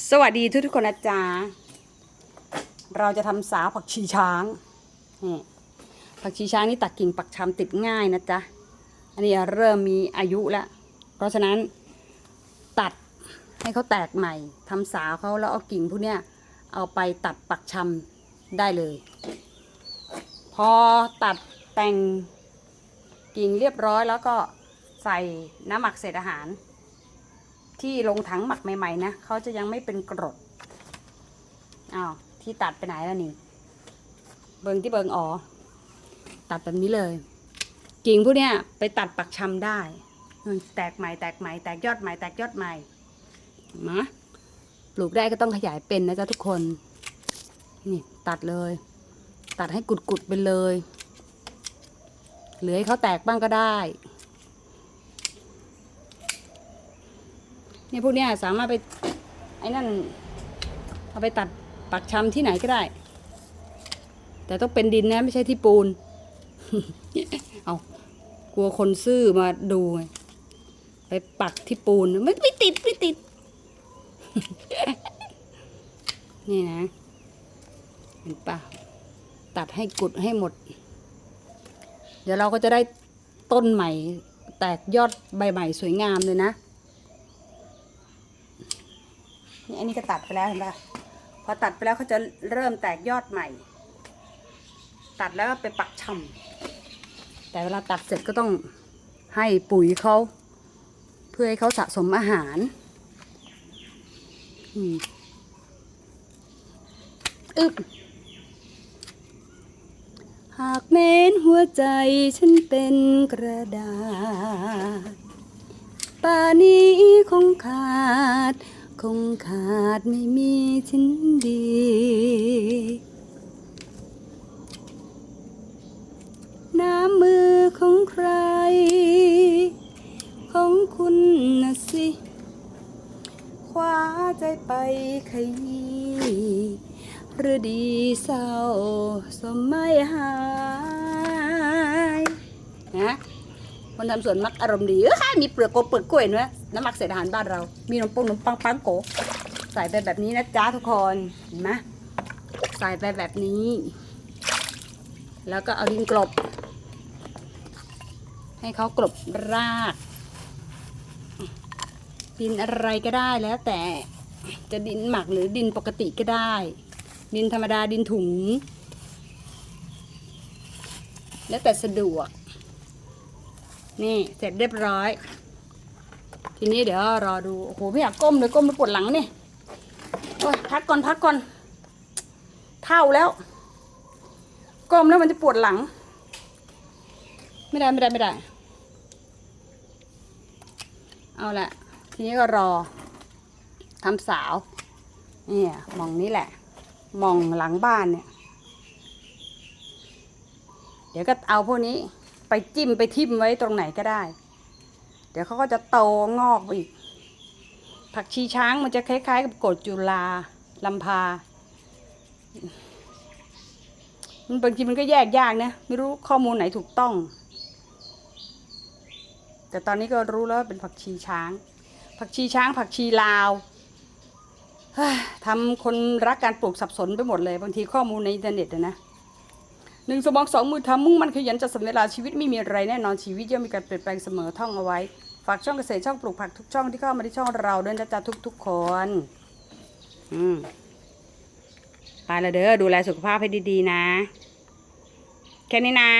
สวัสดีทุกทุกๆคนนะจ๊ะเราจะทำสาผักชีช้างนี่ผักชีช้างนี่ตัดกิ่งปักชำติดง่ายนะจ๊ะ อันนี้เริ่มมีอายุแล้ว เพราะฉะนั้นตัดให้เขาแตกใหม่ทำสาเขาแล้วเอากิ่งพวกเนี้ยเอาไปตัดปักชำได้เลย พอตัดแต่งกิ่งเรียบร้อยแล้วก็ใส่น้ำหมักเศษอาหาร ที่ลงถังหมักใหม่ๆนะเขาจะยังไม่เป็นกรดอ้าวที่ตัดไปไหนแล้วนี่ เบิงที่เบิงอ๋อตัดแบบนี้เลย กิ่งพวกเนี้ยไปตัดปักชำได้แตกใหม่แตกใหม่แตกยอดใหม่แตกยอดใหม่มาปลูกได้ก็ต้องขยายเป็นนะจ๊ะทุกคน นี่ตัดเลย ตัดให้กุดๆไปเลย เหลือให้เขาแตกบ้างก็ได้ เนี่ยพวกเนี้ยสามารถไปไอ้นั่นเอาไปตัดปักชำที่ไหนก็ได้ แต่ต้องเป็นดินนะไม่ใช่ที่ปูน เอากลัวคนซื่อมาดูไงไปปักที่ปูนไม่ไม่ติดไม่ติด นี่นะเห็นปะตัดให้กุดให้หมด เดี๋ยวเราก็จะได้ต้นใหม่ แตกยอดใบใหม่สวยงามเลยนะ นี่อันนี้ก็ตัดไปแล้วเห็นปะพอตัดไปแล้วเขาจะเริ่มแตกยอดใหม่ ตัดแล้วก็ไปปักชำแต่เวลาตัดเสร็จก็ต้องให้ปุ๋ยเขาเพื่อให้เขาสะสมอาหารอืมอึบหากเม้นหัวใจฉันเป็นกระดาษป่านี้คงขาด คงขาดไม่มีชิ้นดี น้ำมือของใคร ของคุณนะสิ คว้าใจไปขยี้หรือดีเศร้าสมไม่หายนะคนทำสวนมักอารมณ์ดีเออมีเปลือกโกเปลือกกล้วยด้วย น้ำหมักเศษอาหารบ้านเรา มีนมปงนมปังปังโกใส่ไปแบบนี้นะจ๊ะทุกคนเห็นไหมใส่ไปแบบนี้ แล้วก็เอาดินกลบ ให้เขากลบรากดินอะไรก็ได้แล้วแต่จะดินหมักหรือดินปกติก็ได้ ดินธรรมดาดินถุง แล้วแต่สะดวก นี่เสร็จเรียบร้อย ทีนี้เดี๋ยวรอดูโอ้โหไม่อยากก้มเลยก้มแล้วปวดหลังนี่โอ้ยพักก่อนพักก่อน เท่าแล้ว ก้มแล้วมันจะปวดหลัง ไม่ได้ไม่ได้ไม่ได้ เอาละทีนี้ก็รอทำสาวเนี่ยมองนี้แหละ มองหลังบ้านเนี่ย เดี๋ยวก็เอาพวกนี้ไปจิ้มไปทิ่มไว้ตรงไหนก็ได้ เดี๋ยวเขาก็จะโตงอกอีก ผักชีช้างมันจะคล้าย ๆ กับกดจุลาลำพา มันบางทีมันก็แยกยากนะ ไม่รู้ข้อมูลไหนถูกต้อง แต่ตอนนี้ก็รู้แล้วเป็นผักชีช้าง ผักชีช้าง ผักชีลาวทำคนรักการปลูกสับสนไปหมดเลย บางทีข้อมูลในอินเทอร์เน็ตนะ หนึ่งสมองสองมือทำมุ่งมันขยันจัดสรรเวลาชีวิตไม่มีอะไรแน่นอนชีวิตย่อมมีการเปลี่ยนแปลงเสมอท่องเอาไว้ ฝากช่องเกษตรช่องปลูกผักทุกช่องที่เข้ามาที่ช่องเราด้วยนะจ๊ะทุก ๆ คนอืมไปละเด้อดูแลสุขภาพให้ดีๆนะ แค่นี้นะ